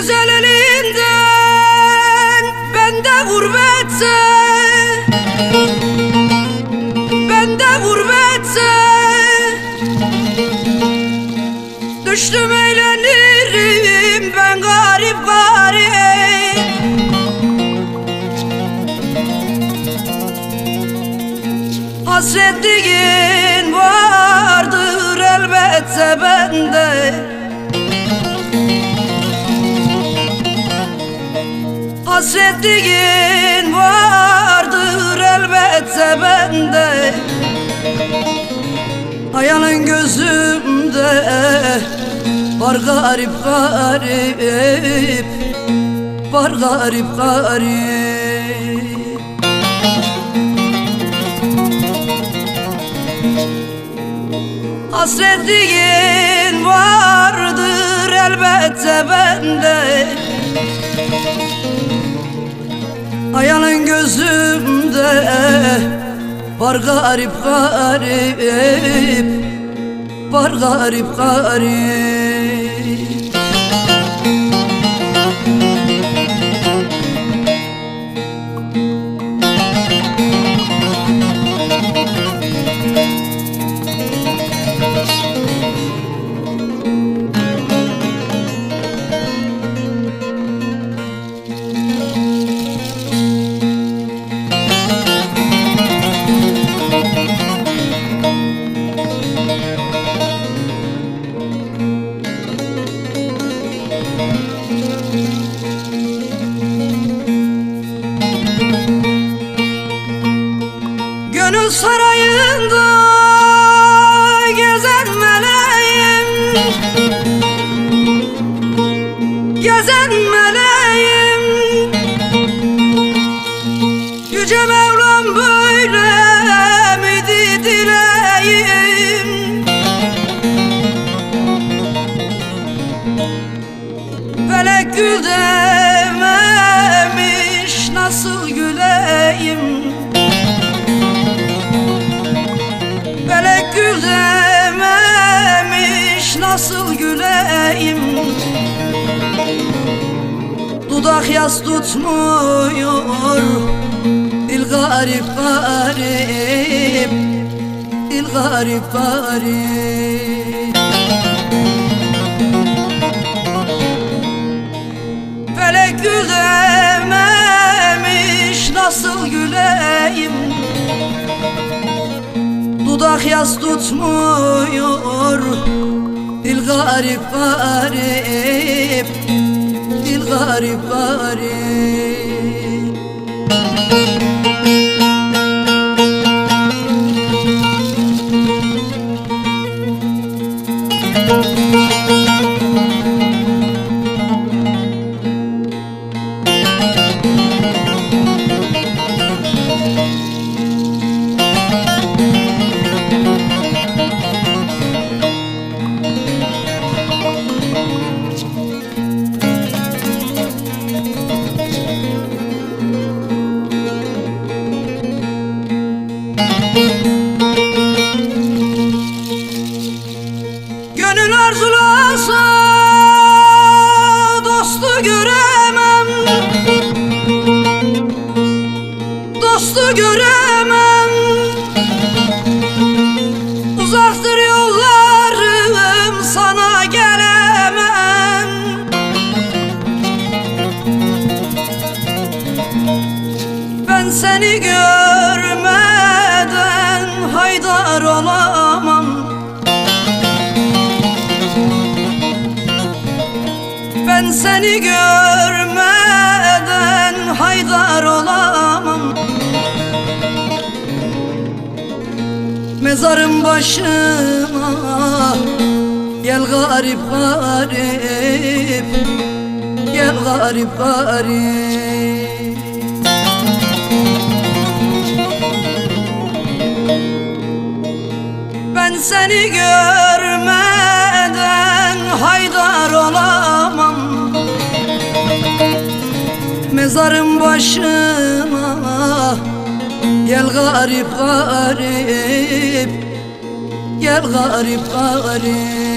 güzel elinden Ben de gurbette. Ben de gurbette. Düştüm eğlenirim ben garip garip. Hasretliğin vardır elbette bende. Hasretliğin vardır elbette bende. Hayalin gözümde var garip garip Var garip garip. Hasretliğin vardır elbette bende Hayalin gözümde var garip garip Var garip garip Yüce Mevlam böyle miydi dileğim? Felek gül dememiş nasıl güleyim? Felek gül nasıl güleyim? Dudak yas tutmuyor Garip Dil garip garip. Felek gül dememiş nasıl güleyim? Dudak yas tutmuyor Dil garip garip Dil garip garip göremem. Dostu göremem. Uzaktır yollarım sana gelemem. Ben seni görmeden Ben seni görmeden haydar olamam. Mezarın başına Gel garip garip Gel garip garip. Ben seni görmeden Mezarın başına Gel garip garip Gel garip garip